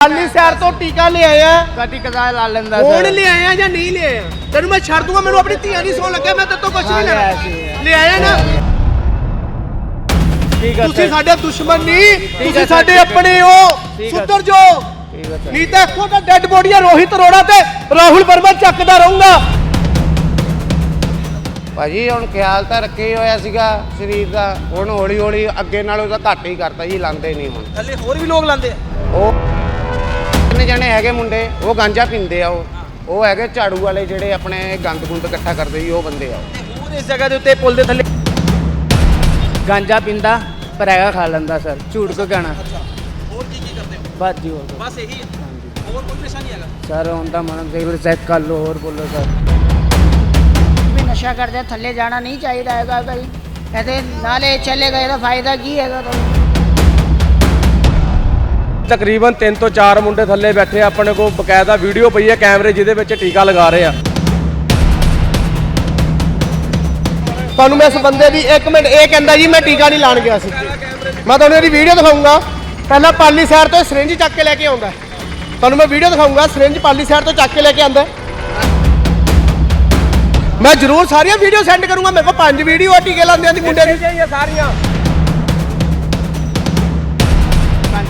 ਪਾਲੀ ਸ਼ਹਿਰ ਤੋਂ ਟੀਕਾ ਲੈ ਆਇਆ। ਕਦੀ ਕਦਾ ਲਾ ਲੈਂਦਾ ਹੁਣ ਲੈ ਆਇਆ ਜਾਂ ਨਹੀਂ ਲੈ ਆਇਆ? ਤੈਨੂੰ ਮੈਂ ਛੱਡ ਦੂੰਗਾ ਮੈਨੂੰ ਆਪਣੀ ਧੀਆਂ ਦੀ ਸੌਣ ਲੱਗਿਆ ਮੈਂ ਤੋਂ ਕੁਝ ਨਹੀਂ ਲਿਆਇਆ ਲੈਣਾ ਸੀ। ਲੈ ਆਇਆ ਨਾ। ਠੀਕ ਹੈ ਤੁਸੀਂ ਸਾਡੇ ਦੁਸ਼ਮਣ ਨਹੀਂ ਤੁਸੀਂ ਸਰ, ਸਾਡੇ। ਆਪਣੇ ਹੋ। ਸੁਧਰ ਜਾਓ ਸਰ। ਨਹੀਂ ਤਾਂ ਇੱਥੋਂ ਤਾਂ ਡੈੱਡ ਬੋਡੀਆਂ ਰੋਹਿਤ ਅਰੋੜਾ ਤੇ ਰਾਹੁਲ ਵਰਮਾ ਚੱਕਦਾ ਰਹੂੰਗਾ। ਭਾਜੀ ਹੁਣ ਖਿਆਲ ਤਾਂ ਰੱਖੇ ਹੋਇਆ ਸੀਗਾ ਸਰੀਰ ਦਾ। ਹੁਣ ਹੌਲੀ ਹੌਲੀ ਅੱਗੇ ਨਾਲੋਂ ਤਾਂ ਘੱਟ ਹੀ ਕਰਤਾ ਜੀ ਲਾਂਦੇ ਨਹੀਂ ਹੁਣ। ਥੱਲੇ ਹੋਰ ਵੀ ਲੋਕ ਲਾਂਦੇ ਉਹ ਕਿੰਨੇ ਜਣੇ ਹੈਗੇ ਮੁੰਡੇ ਉਹ ਗਾਂਜਾ ਪੀਂਦੇ ਆ ਉਹ। ਉਹ ਹੈਗੇ ਝਾੜੂ ਵਾਲੇ ਜਿਹੜੇ ਆਪਣੇ ਗੰਦ ਗੁੰਦ ਇਕੱਠਾ ਕਰਦੇ ਜੀ ਉਹ ਬੰਦੇ ਆ ਉਹ। ਇਸ ਜਗ੍ਹਾ ਦੇ ਉੱਤੇ ਪੁਲ ਦੇ ਥੱਲੇ ਗਾਂਜਾ ਪਿੰਦਾ ਪਰ ਹੈਗਾ ਖਾ ਲੈਂਦਾ ਸਰ ਝੂਠ ਕੋ ਕਹਿਣਾ। ਹੋਰ ਕੀ ਕੀ ਕਰਦੇ ਹੋ? ਬਸ ਜੀ ਹੋਰ ਬਸ ਇਹੀ ਹੋਰ ਕੋਈ ਪਰੇਸ਼ਾਨੀ ਹੈਗਾ? ਸਰ ਹੁਣ ਤਾਂ ਮਨ ਦੇਖ ਲਓ ਚੈੱਕ ਕਰ ਲਓ ਹੋਰ ਬੋਲੋ ਸਰ। ਵੀ ਨਸ਼ਾ ਕਰਦੇ ਥੱਲੇ ਜਾਣਾ ਨਹੀਂ ਚਾਹੀਦਾ ਹੈਗਾ ਭਾਈ ਇਹਦੇ ਨਾਲੇ ਚਲੇ ਗਏ ਤਾਂ ਫਾਇਦਾ ਕੀ ਹੈਗਾ ਤੁਹਾਨੂੰ? ਤਕਰੀਬਨ 3 ਤੋਂ 4 ਮੁੰਡੇ ਥੱਲੇ ਬੈਠੇ ਆ। ਆਪਣੇ ਕੋਲ ਬਕਾਇਦਾ ਵੀਡੀਓ ਪਈ ਹੈ ਕੈਮਰੇ ਜਿਹਦੇ ਵਿੱਚ ਟੀਕਾ ਲਗਾ ਰਹੇ ਆ। ਤੁਹਾਨੂੰ ਮੈਂ ਇਸ ਬੰਦੇ ਦੀ 1 ਮਿੰਟ ਇਹ ਕਹਿੰਦਾ ਜੀ ਮੈਂ ਟੀਕਾ ਨਹੀਂ ਲਾਣ ਗਿਆ ਸੀ। ਮੈਂ ਤੁਹਾਨੂੰ ਇਹਦੀ ਵੀਡੀਓ ਦਿਖਾਉਂਗਾ ਪਹਿਲਾਂ ਪਾਲੀ ਸਾਈਡ ਤੋਂ ਸਿਰਿੰਜ ਚੱਕ ਕੇ ਲੈ ਕੇ ਆਉਂਦਾ। ਤੁਹਾਨੂੰ ਮੈਂ ਵੀਡੀਓ ਦਿਖਾਉਂਗਾ ਸਿਰਿੰਜ ਪਾਲੀ ਸਾਈਡ ਤੋਂ ਚੱਕ ਕੇ ਲੈ ਕੇ ਆਂਦਾ ਮੈਂ ਜ਼ਰੂਰ ਸਾਰੀਆਂ ਵੀਡੀਓ ਸੈਂਡ ਕਰੂੰਗਾ ਮੇਰੇ ਕੋਲ ਪੰਜ ਵੀਡੀਓ ਆ ਟੀਕੇ ਲਾਉਂਦਿਆਂ ਦੀ ਮੁੰਡੇ ਦੀ। ਸਾਰੀਆਂ।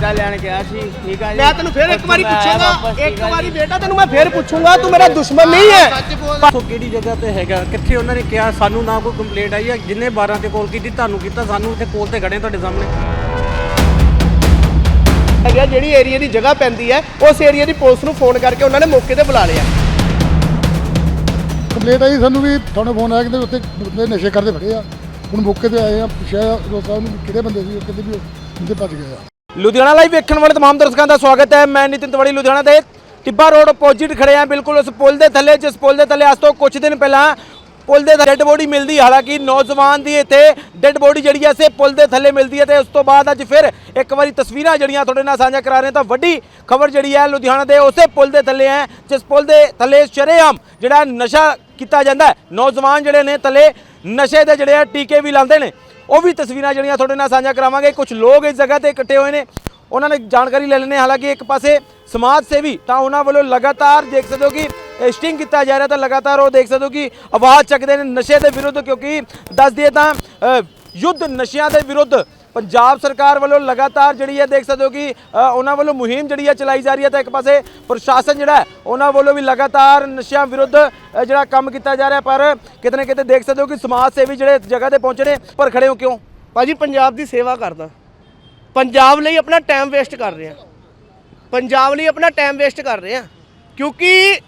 ਗਾਂਜਾ ਲੈਣ ਗਿਆ ਸੀ ਠੀਕ ਆ ਜੀ? ਮੈਂ ਤੈਨੂੰ ਫਿਰ ਇੱਕ ਵਾਰੀ ਪੁੱਛਾਂਗਾ ਇੱਕ। ਵਾਰੀ ਬੇਟਾ ਤੈਨੂੰ ਮੈਂ ਫਿਰ ਪੁੱਛੂੰਗਾ ਤੂੰ ਮੇਰਾ ਦੁਸ਼ਮਣ ਨਹੀਂ ਹੈ ਸੋ ਕਿਹੜੀ ਜਗ੍ਹਾ ਤੇ ਹੈਗਾ? ਕਿੱਥੇ ਉਹਨਾਂ ਨੇ ਕਿਹਾ ਸਾਨੂੰ ਨਾ ਕੋਈ ਕੰਪਲੇਂਟ ਆਈ ਹੈ ਜਿੰਨੇ 12 ਤੇ ਕਾਲ ਕੀਤੀ ਤੁਹਾਨੂੰ ਕੀਤਾ ਸਾਨੂੰ ਇੱਥੇ ਕੋਲ ਤੇ ਖੜੇ ਤੁਹਾਡੇ ਸਾਹਮਣੇ। ਹੈਗਾ ਜਿਹੜੀ ਏਰੀਆ ਦੀ ਜਗ੍ਹਾ ਪੈਂਦੀ ਹੈ ਉਸ ਏਰੀਆ ਦੀ ਪੁਲਿਸ ਨੂੰ ਫੋਨ ਕਰਕੇ ਉਹਨਾਂ ਨੇ ਮੌਕੇ ਤੇ ਬੁਲਾ ਲਿਆ। ਕੰਪਲੇਂਟ ਆਈ ਸਾਨੂੰ ਵੀ ਤੁਹਾਨੂੰ ਫੋਨ ਆਇਆ ਕਿ ਉੱਥੇ ਬੰਦੇ ਨਸ਼ੇ ਕਰਦੇ ਫੜੇ ਆ। ਹੁਣ ਮੌਕੇ ਤੇ ਆਏ ਆ ਪੁੱਛਿਆ ਸਾਹਿਬ ਨੂੰ ਕਿਹੜੇ ਬੰਦੇ ਸੀ ਉਹ ਕਹਿੰਦੇ ਵੀ ਉਹ ਬੰਦੇ ਭੱਜ ਗਏ ਆ। ਲੁਧਿਆਣਾ ਲਾਈਵ ਵੇਖਣ ਵਾਲੇ तमाम ਦਰਸ਼ਕਾਂ ਦਾ ਸਵਾਗਤ ਹੈ ਮੈਂ ਨਿਤਿਨ ਤਵੜੀ ਲੁਧਿਆਣਾ ਦੇ ਟਿੱਬਾ ਰੋਡ ਆਪੋਜ਼ਿਟ ਖੜੇ ਆ ਬਿਲਕੁਲ ਉਸ ਪੁਲ ਦੇ ਥੱਲੇ ਜਿਸ ਪੁਲ ਦੇ ਥੱਲੇ ਅੱਜ ਤੋਂ ਕੁਝ ਦਿਨ ਪਹਿਲਾਂ ਪੁਲ ਦੇ ਡੈੱਡ ਬੋਡੀ ਮਿਲਦੀ ਹਾਲਾਂਕਿ ਨੌਜਵਾਨ ਦੀ ਇੱਥੇ ਡੈੱਡ ਬੋਡੀ ਜਿਹੜੀ ਐ ਸੇ ਪੁਲ ਦੇ ਥੱਲੇ ਮਿਲਦੀ ਹੈ ਤੇ ਉਸ ਤੋਂ ਬਾਅਦ ਅੱਜ ਫਿਰ ਇੱਕ ਵਾਰੀ ਤਸਵੀਰਾਂ ਜਿਹੜੀਆਂ ਤੁਹਾਡੇ ਨਾਲ ਸਾਂਝਾ ਕਰਾ ਰਹੇ ਹਾਂ ਤਾਂ ਵੱਡੀ ਖਬਰ ਜਿਹੜੀ ਹੈ ਲੁਧਿਆਣਾ ਦੇ ਉਸੇ ਪੁਲ ਦੇ ਥੱਲੇ ਹੈ ਜਿਸ ਪੁਲ ਦੇ ਥੱਲੇ ਸ਼ਰੇਆਮ ਜਿਹੜਾ ਨਸ਼ਾ ਕੀਤਾ ਜਾਂਦਾ ਹੈ ਨੌਜਵਾਨ ਜਿਹੜੇ ਨੇ ਥੱਲੇ ਨਸ਼ੇ ਦੇ ਜਿਹੜੇ ਆ ਟੀਕੇ ਵੀ ਲਾਉਂਦੇ ਨੇ ਉਹ ਵੀ ਤਸਵੀਰਾਂ ਜਿਹੜੀਆਂ ਤੁਹਾਡੇ ਨਾਲ ਸਾਂਝਾ ਕਰਾਵਾਂਗੇ। ਕੁਝ ਲੋਕ ਇਸ ਜਗ੍ਹਾ ਤੇ ਇਕੱਠੇ ਹੋਏ ਨੇ। ਉਹਨਾਂ ਨੇ ਜਾਣਕਾਰੀ ਲੈ ਲੈਣੇ ਹਾਲਾਂਕਿ ਇੱਕ ਪਾਸੇ ਸਮਾਜ ਸੇਵੀ ਤਾਂ ਉਹਨਾਂ ਵੱਲੋਂ ਲਗਾਤਾਰ ਦੇਖ ਸਕਦੇ ਹੋ ਕਿ ਸਟਿੰਗ ਕੀਤਾ ਜਾ ਰਿਹਾ ਤਾਂ ਲਗਾਤਾਰ ਉਹ ਦੇਖ ਸਕਦੇ ਹੋ ਕਿ ਆਵਾਜ਼ ਚੱਕਦੇ ਨੇ ਨਸ਼ੇ ਦੇ ਵਿਰੁੱਧ ਕਿਉਂਕਿ ਦੱਸ ਦਈਏ ਤਾਂ ਯੁੱਧ ਨਸ਼ਿਆਂ ਦੇ ਵਿਰੁੱਧ ਪੰਜਾਬ ਸਰਕਾਰ ਵੱਲੋਂ ਲਗਾਤਾਰ ਜਿਹੜੀ ਹੈ, ਦੇਖ ਸਕਦੇ ਹੋ ਕਿ ਉਹਨਾਂ ਵੱਲੋਂ ਮੁਹਿੰਮ ਜਿਹੜੀ ਹੈ ਚਲਾਈ ਜਾ ਰਹੀ ਹੈ ਤਾਂ ਇੱਕ ਪਾਸੇ ਪ੍ਰਸ਼ਾਸਨ ਜਿਹੜਾ ਉਹਨਾਂ ਵੱਲੋਂ ਵੀ ਲਗਾਤਾਰ ਨਸ਼ਿਆਂ ਵਿਰੁੱਧ ਜਿਹੜਾ ਕੰਮ ਕੀਤਾ ਜਾ ਰਿਹਾ, ਪਰ ਕਿਤੇ ਨਾ ਕਿਤੇ ਦੇਖ ਸਕਦੇ ਹੋ ਕਿ ਸਮਾਜ ਸੇਵੀ ਜਿਹੜੇ ਜਗ੍ਹਾ ਤੇ ਪਹੁੰਚੇ ਨੇ, ਪਰ ਖੜੇ ਹੋ ਕਿਉਂ? ਭਾਜੀ, ਪੰਜਾਬ ਦੀ ਸੇਵਾ ਕਰਦਾ। ਪੰਜਾਬ ਲਈ ਆਪਣਾ ਟਾਈਮ ਵੇਸਟ ਕਰ ਰਹੇ। ਆ ਪੰਜਾਬ ਲਈ ਆਪਣਾ ਟਾਈਮ ਵੇਸਟ ਕਰ ਰਹੇ। ਆ ਕਿਉਂਕਿ